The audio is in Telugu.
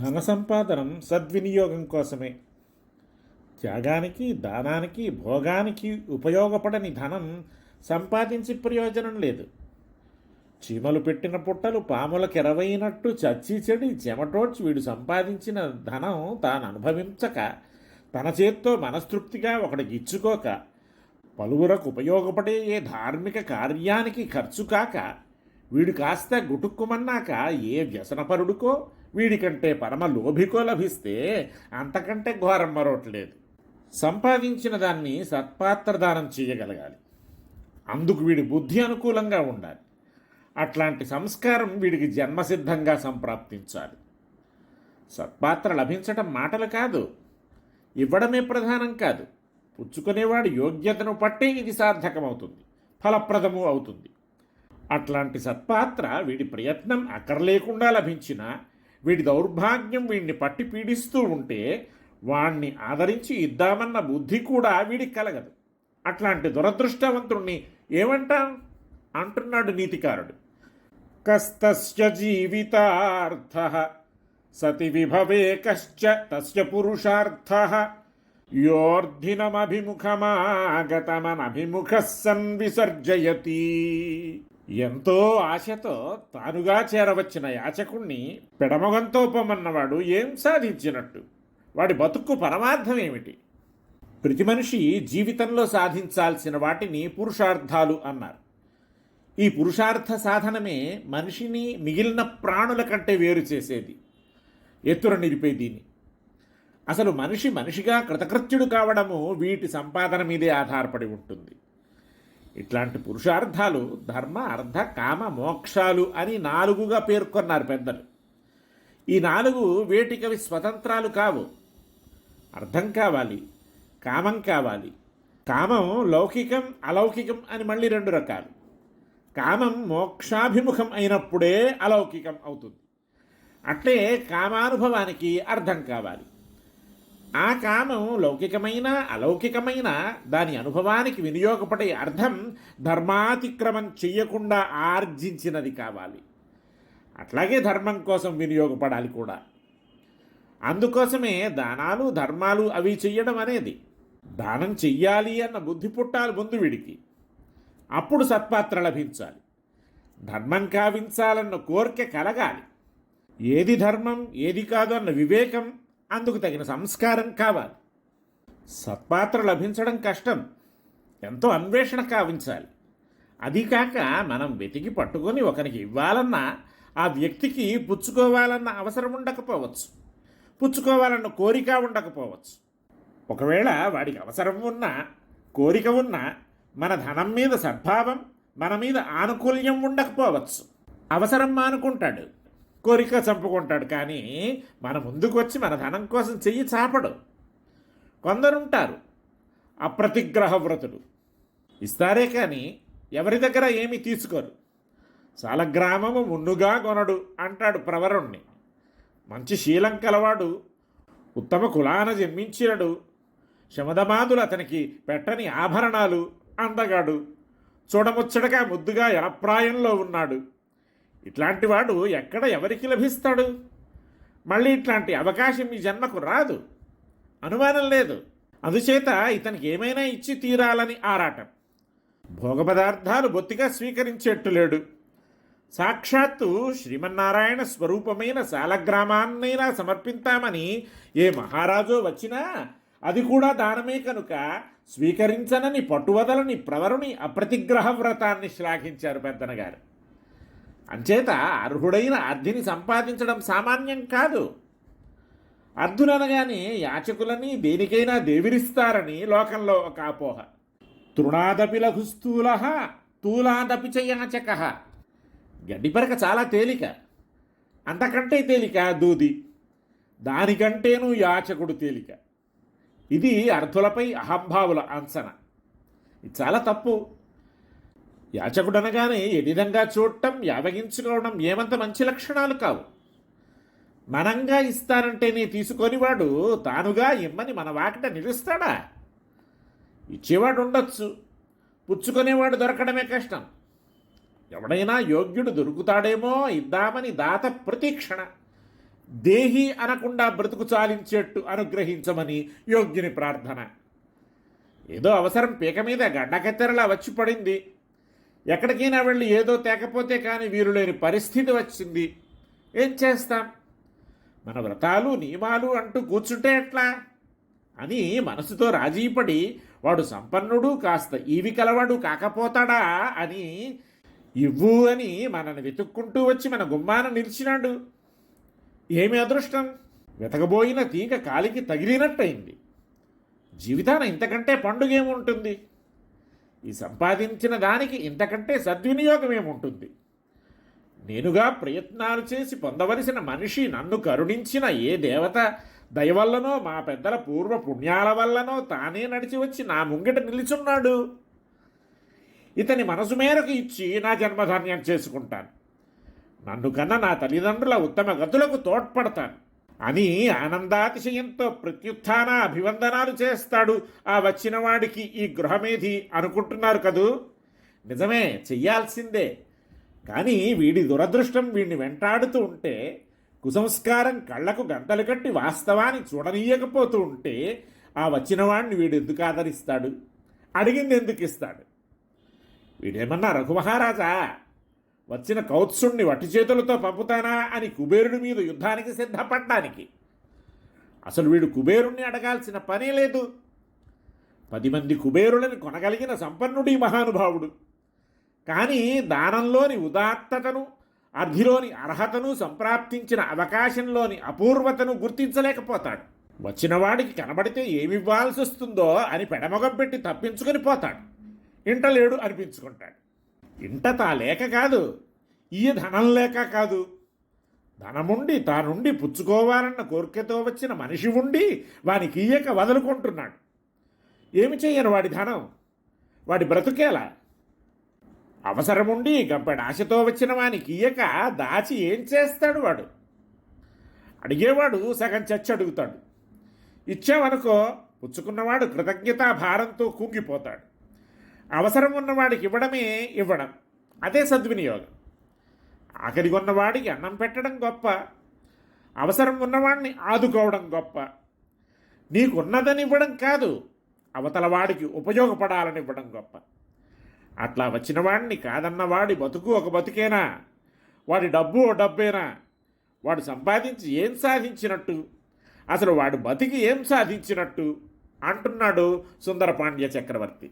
ధన సంపాదనం సద్వినియోగం కోసమే. త్యాగానికి దానానికి భోగానికి ఉపయోగపడని ధనం సంపాదించి ప్రయోజనం లేదు. చీమలు పెట్టిన పుట్టలు పాములకు ఎరవైనట్టు చచ్చి చెడి చెమటోడ్చి వీడు సంపాదించిన ధనం తాను అనుభవించక తన చేత్తో మనస్తృప్తిగా ఒకడికి ఇచ్చుకోక పలువురకు ఉపయోగపడే ఏ ధార్మిక కార్యానికి ఖర్చు కాక వీడు కాస్త గుటుక్కుమన్నాక ఏ వ్యసనపరుడుకో వీడికంటే పరమ లోభికో లభిస్తే అంతకంటే ఘోరం మరొకట్లేదు సంపాదించిన దాన్ని సత్పాత్రదానం చేయగలగాలి. అందుకు వీడి బుద్ధి అనుకూలంగా ఉండాలి. అట్లాంటి సంస్కారం వీడికి జన్మసిద్ధంగా సంప్రాప్తించాలి. సత్పాత్ర లభించటం మాటలు కాదు. ఇవ్వడమే ప్రధానం కాదు. పుచ్చుకునేవాడు యోగ్యతను పట్టే ఇది సార్థకమవుతుంది. ఫలప్రదము అవుతుంది. అట్లాంటి సత్పాత్ర వీడి ప్రయత్నం అక్కర్లేకుండా లభించినా వీడి దౌర్భాగ్యం వీడిని పట్టి పీడిస్తూ ఉంటే వాణ్ణి ఆదరించి ఇద్దామన్న బుద్ధి కూడా వీడికి కలగదు. అట్లాంటి దురదృష్టవంతుణ్ణి ఏమంటాం అంటున్నాడు నీతికారుడు. కస్తస్య జీవితార్థ సతి విభవే కశ్చ తస్య పురుషార్థ యోర్ధినమభిముఖమాగతమనభిముఖ సన్ ఎంతో ఆశతో తానుగా చేరవచ్చిన యాచకుణ్ణి పెడమగంతో పొమ్మన్నవాడు ఏం సాధించినట్టు? వాడి బతుక్కు పరమార్థం ఏమిటి ప్రతి మనిషి జీవితంలో సాధించాల్సిన వాటిని పురుషార్థాలు అన్నారు. ఈ పురుషార్థ సాధనమే మనిషిని మిగిలిన ప్రాణుల కంటే వేరు చేసేది. ఎత్తుర నిలిపే దీని అసలు మనిషి మనిషిగా కృతకృత్యుడు కావడము వీటి సంపాదన మీదే ఆధారపడి ఉంటుంది. ఇట్లాంటి పురుషార్థాలు ధర్మ అర్థ కామ మోక్షాలు అని నాలుగుగా పేర్కొన్నారు పెద్దలు. ఈ నాలుగు వేటికవి స్వతంత్రాలు కావు. అర్థం కావాలి కామం కావాలి. కామం లౌకికం అలౌకికం అని మళ్ళీ రెండు రకాలు. కామం మోక్షాభిముఖం అయినప్పుడే అలౌకికం అవుతుంది. అట్లే కామానుభవానికి అర్థం కావాలి. ఆ కామం లౌకికమైన అలౌకికమైన దాని అనుభవానికి వినియోగపడే అర్థం ధర్మాతిక్రమం చెయ్యకుండా ఆర్జించినది కావాలి. అట్లాగే ధర్మం కోసం వినియోగపడాలి కూడా. అందుకోసమే దానాలు ధర్మాలు అవి చెయ్యడం అనేది. దానం చెయ్యాలి అన్న బుద్ధి పుట్టాలి ముందు వీడికి. అప్పుడు సత్పాత్ర లభించాలి. ధర్మం కావించాలన్న కోరిక కలగాలి. ఏది ధర్మం ఏది కాదు అన్న వివేకం అందుకు తగిన సంస్కారం కావాలి. సత్పాత్ర లభించడం కష్టం. ఎంతో అన్వేషణ కావించాలి. అది కాక మనం వెతికి పట్టుకొని ఒకరికి ఇవ్వాలన్నా ఆ వ్యక్తికి పుచ్చుకోవాలన్న అవసరం ఉండకపోవచ్చు. పుచ్చుకోవాలన్న కోరిక ఉండకపోవచ్చు. ఒకవేళ వాడికి అవసరం ఉన్నా కోరిక ఉన్నా మన ధనం మీద సద్భావం మన మీద ఆనుకూల్యం ఉండకపోవచ్చు. అవసరం మానుకుంటాడు. కోరిక చంపుకుంటాడు కానీ మన ముందుకు వచ్చి మన ధనం కోసం చెయ్యి చాపడు. కొందరుంటారు అప్రతిగ్రహ వ్రతుడు ఇస్తారే కానీ ఎవరి దగ్గర ఏమీ తీసుకోరు. సాలగ్రామము మున్నుగా కొనడు అంటాడు ప్రవరుణ్ణి. మంచి శీలం కలవాడు ఉత్తమ కులాన జన్మించినడు శమదమాదులు అతనికి పెట్టని ఆభరణాలు అందగాడు చూడముచ్చటగా ముద్దుగా ఎలప్రాయంలో ఉన్నాడు. ఇట్లాంటి వాడు ఎక్కడ ఎవరికి లభిస్తాడు? మళ్ళీ ఇట్లాంటి అవకాశం ఈ జన్మకు రాదు. అనుమానం లేదు. అందుచేత ఇతనికి ఏమైనా ఇచ్చి తీరాలని ఆరాటం. భోగ పదార్థాలు బొత్తిగా స్వీకరించేట్టు లేడు. సాక్షాత్తు శ్రీమన్నారాయణ స్వరూపమైన శాలగ్రామాన్నైనా సమర్పిస్తామని ఏ మహారాజు వచ్చినా అది కూడా దానమే కనుక స్వీకరించనని పట్టువదలని ప్రవరుని అప్రతిగ్రహ వ్రతాన్ని శ్లాఘించారు పెద్దనగారు అంచేత అర్హుడైన అర్ధిని సంపాదించడం సామాన్యం కాదు. అర్ధులనగానే యాచకులని దేనికైనా దేవిరిస్తారని లోకంలో ఒక అపోహ. తృణాదపి లఘుస్థూల తూలాదపి చ గడ్డిపరక చాలా తేలిక. అంతకంటే తేలిక దూది. దానికంటేనూ యాచకుడు తేలిక. ఇది అర్థులపై అహంభావుల అంచనా. ఇది చాలా తప్పు. యాచకుడనగానే ఏ విధంగా చూడటం యావగించుకోవడం ఏమంత మంచి లక్షణాలు కావు. మనంగా ఇస్తానంటేనే తీసుకొని వాడు తానుగా ఇమ్మని మన వాకిట నిలుస్తాడా? ఇచ్చేవాడు ఉండొచ్చు. పుచ్చుకునేవాడు దొరకడమే కష్టం. ఎవడైనా యోగ్యుడు దొరుకుతాడేమో ఇద్దామని దాత ప్రతీక్షణ. దేహి అనకుండా బ్రతుకు చాలించేట్టు అనుగ్రహించమని యోగ్యుని ప్రార్థన. ఏదో అవసరం పీక మీద గడ్డకెత్తెరలా వచ్చి పడింది. ఎక్కడికైనా వెళ్ళి ఏదో తేకపోతే కానీ వీరు లేని పరిస్థితి వచ్చింది. ఏం చేస్తాం? మన వ్రతాలు నియమాలు అంటూ కూర్చుంటే ఎట్లా? అని మనసుతో రాజీపడి వాడు సంపన్నుడు కాస్త ఈవి కలవాడు కాకపోతాడా అని ఇవ్వు అని మనని వెతుక్కుంటూ వచ్చి మన గుమ్మాన నిలిచినాడు. ఏమి అదృష్టం? వెతకబోయిన తీగ కాలికి తగిలినట్టయింది. జీవితాన ఇంతకంటే పండుగ ఏముంటుంది ఈ సంపాదించిన దానికి ఇంతకంటే సద్వినియోగం ఏముంటుంది? నేనుగా ప్రయత్నాలు చేసి పొందవలసిన మనిషి నన్ను కరుణించిన ఏ దేవత దయవల్లనో మా పెద్దల పూర్వ పుణ్యాల వల్లనో తానే నడిచి వచ్చి నా ముంగిట నిలుచున్నాడు. ఇతని మనసు మేరకు ఇచ్చి నా జన్మధాన్యం చేసుకుంటాను. నన్ను కన్నా నా తల్లిదండ్రుల ఉత్తమ గతులకు తోడ్పడతాను. అని ఆనందాతిశయంతో ప్రత్యుత్థాన అభివందనాలు చేస్తాడు ఆ వచ్చిన వాడికి ఈ గృహమేధి అనుకుంటున్నారు కదూ? నిజమే చెయ్యాల్సిందే. కానీ వీడి దురదృష్టం వీడిని వెంటాడుతూ ఉంటే కుసంస్కారం కళ్ళకు గంటలు కట్టి వాస్తవాన్ని చూడనీయకపోతూ ఉంటే ఆ వచ్చినవాడిని వీడు ఎందుకు ఆదరిస్తాడు? అడిగింది ఎందుకు ఇస్తాడు? వీడేమన్నా రఘుమహారాజా వచ్చిన కౌత్సుణ్ణి వట్టి చేతులతో పంపుతానా అని కుబేరుడి మీద యుద్ధానికి సిద్ధపడ్డానికి. అసలు వీడు కుబేరుణ్ణి అడగాల్సిన పనే లేదు. పది మంది కుబేరులను కొనగలిగిన సంపన్నుడి మహానుభావుడు. కానీ దానంలోని ఉదాత్తతను అర్ధిలోని అర్హతను సంప్రాప్తించిన అవకాశంలోని అపూర్వతను గుర్తించలేకపోతాడు. వచ్చినవాడికి కనబడితే ఏమివ్వాల్సి వస్తుందో అని పెడమొగం పెట్టి తప్పించుకొని పోతాడు. ఇంటలేడు అనిపించుకుంటాడు. ఇంట తా లేక కాదు. ఈ ధనం లేక కాదు. ధనముండి తానుండి పుచ్చుకోవాలన్న కోరికతో వచ్చిన మనిషి ఉండి వానికి ఇయ్యక వదులుకుంటున్నాడు. ఏమి చేయను వాడి ధనం? వాడి బ్రతుకేలా? అవసరముండి గంపెడు ఆశతో వచ్చిన వానికి ఇయ్యక దాచి ఏం చేస్తాడు వాడు? అడిగేవాడు సగం చచ్చి అడుగుతాడు. ఇచ్చావనుకో పుచ్చుకున్నవాడు కృతజ్ఞతా భారంతో కుంగిపోతాడు. అవసరం ఉన్నవాడికి ఇవ్వడమే ఇవ్వడం. అదే సద్వినియోగం. ఆఖరి ఉన్నవాడికి అన్నం పెట్టడం గొప్ప. అవసరం ఉన్నవాడిని ఆదుకోవడం గొప్ప. నీకున్నదని ఇవ్వడం కాదు అవతల వాడికి ఉపయోగపడాలని ఇవ్వడం గొప్ప. అట్లా వచ్చిన వాడిని కాదన్నవాడి బతుకు ఒక బతుకేనా? వాడి డబ్బు ఓ డబ్బేనా? వాడు సంపాదించి ఏం సాధించినట్టు? అసలు వాడు బతికి ఏం సాధించినట్టు? అంటున్నాడు సుందరపాండ్య చక్రవర్తి.